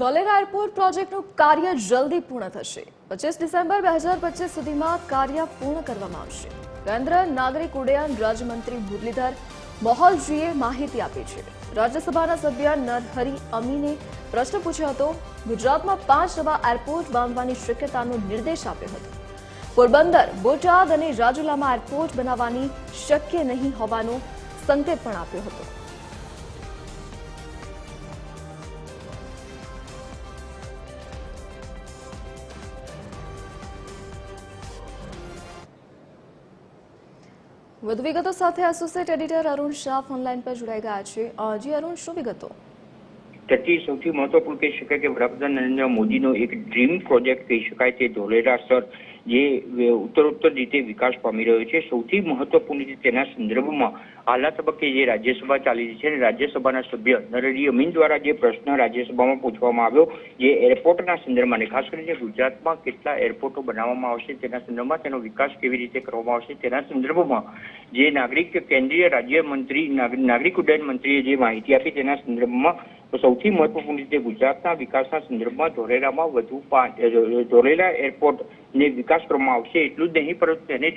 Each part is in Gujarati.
ધોલેરા એરપોર્ટ પ્રોજેક્ટનું કાર્ય જલ્દી પૂર્ણ થશે. પચીસ ડિસેમ્બર બે હજાર પચીસ સુધીમાં કાર્ય પૂર્ણ કરવામાં આવશે. કેન્દ્ર નાગરિક ઉડ્ડયન રાજ્યમંત્રી મુરલીધર મોહલજીએ માહિતી આપી છે. રાજ્યસભાના સભ્ય નરહરી અમીને પ્રશ્ન પૂછ્યો હતો, ગુજરાતમાં પાંચ નવા એરપોર્ટ બાંધવાની શક્યતાનો નિર્દેશ આપ્યો હતો. પોરબંદર, બોટાદ અને રાજુલામાં એરપોર્ટ બનાવવાની શક્ય નહીં હોવાનો સંકેત પણ આપ્યો હતો. વધુ વિગતો સાથે associate editor Arun Shah online પર જોડાઈ ગયા છે. જી અરુણ, શું વિગતો? તેથી સૌથી મહત્વપૂર્ણ કહી શકાય કે વડાપ્રધાન નરેન્દ્ર મોદીનો એક ડ્રીમ પ્રોજેક્ટ કહી શકાય તે ધોલેરા સર, જે ઉત્તરોત્તર રીતે વિકાસ પામી રહ્યો છે. સૌથી મહત્વપૂર્ણ રીતે તેના સંદર્ભમાં હાલના તબક્કે જે રાજ્યસભા ચાલી રહી છે અને રાજ્યસભાના સભ્ય નરેન્દ્ર અમીન દ્વારા જે પ્રશ્ન રાજ્યસભામાં પૂછવામાં આવ્યો, જે એરપોર્ટના સંદર્ભમાં ખાસ કરીને ગુજરાતમાં કેટલા એરપોર્ટો બનાવવામાં આવશે, તેના સંદર્ભમાં તેનો વિકાસ કેવી રીતે કરવામાં આવશે, તેના સંદર્ભમાં જે નાગરિક કેન્દ્રીય રાજ્યમંત્રી મંત્રી, નાગરિક ઉડ્ડયન મંત્રીએ જે માહિતી આપી, તેના સંદર્ભમાં સૌથી મહત્વપૂર્ણ રીતે ગુજરાતના વિકાસના સંદર્ભમાં ધોરેરામાં વધુ ધોરેરા ધોલેરા એરપોર્ટ ને વિકાસ કરવામાં આવશે એટલું જ નહીં, પરંતુ તેને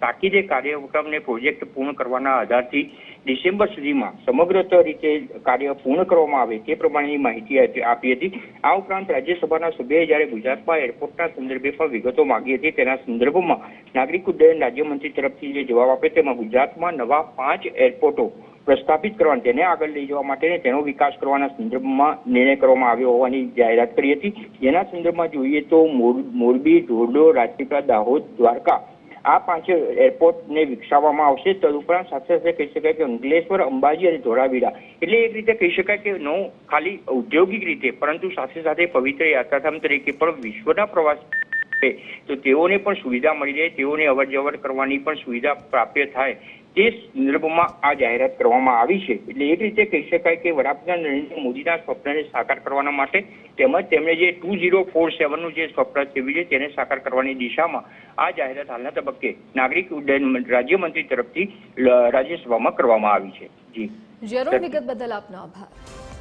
તાકીદે કાર્યક્રમને પ્રોજેક્ટ પૂર્ણ કરવાના આધારથી ડિસેમ્બર સુધીમાં સમગ્ર રીતે કાર્ય પૂર્ણ કરવામાં આવે તે પ્રમાણેની માહિતી આપી હતી. આ ઉપરાંત રાજ્યસભાના સભ્યએ જ્યારે ગુજરાતમાં એરપોર્ટના સંદર્ભે પણ વિગતો માગી હતી, તેના સંદર્ભમાં નાગરિક ઉડ્ડયન રાજ્યમંત્રી તરફથી જે જવાબ આપે તેમાં ગુજરાતમાં નવા પાંચ એરપોર્ટો પ્રસ્થાપિત કરવા તેને આગળ લઈ જવા માટે તેનો વિકાસ કરવાના સંદર્ભમાં નિર્ણય કરવામાં આવ્યો હોવાની જાહેરાત કરી હતી. એના સંદર્ભમાં જોઈએ તો મોરબી ધોરડો રાજપીપળા, દાહોદ, દ્વારકા આ પાંચ એરપોર્ટને વિકસાવવામાં આવશે. તદુપરાંત સાથે સાથે કહી શકાય કે અંકલેશ્વર, અંબાજી અને ધોળાવીરા એટલે એક રીતે કહી શકાય કે નો ખાલી ઔદ્યોગિક રીતે, પરંતુ સાથે સાથે પવિત્ર યાત્રાધામ તરીકે પણ વિશ્વના પ્રવાસ તો તેઓને પણ સુવિધા મળી રહે, તેઓને અવર જવર કરવાની પણ સુવિધા પ્રાપ્ય થાય. તે સંદર્ભમાં આ જાહેરાત કરવામાં આવી છે. એટલે એક રીતે કહી શકાય કે વડાપ્રધાન નરેન્દ્ર મોદીના સ્વપ્નને સાકાર કરવાના માટે તેમજ તેમણે જે ટુ ઝીરો ફોર સેવનનું જે સ્વપ્ન સેવ્યું છે તેને સાકાર કરવાની દિશામાં આ જાહેરાત હાલના તબક્કે નાગરિક ઉડ્ડયન રાજ્યમંત્રી તરફથી રાજ્યસભામાં કરવામાં આવી છે. જી. જરૂર વિગત બદલ આપનો આભાર.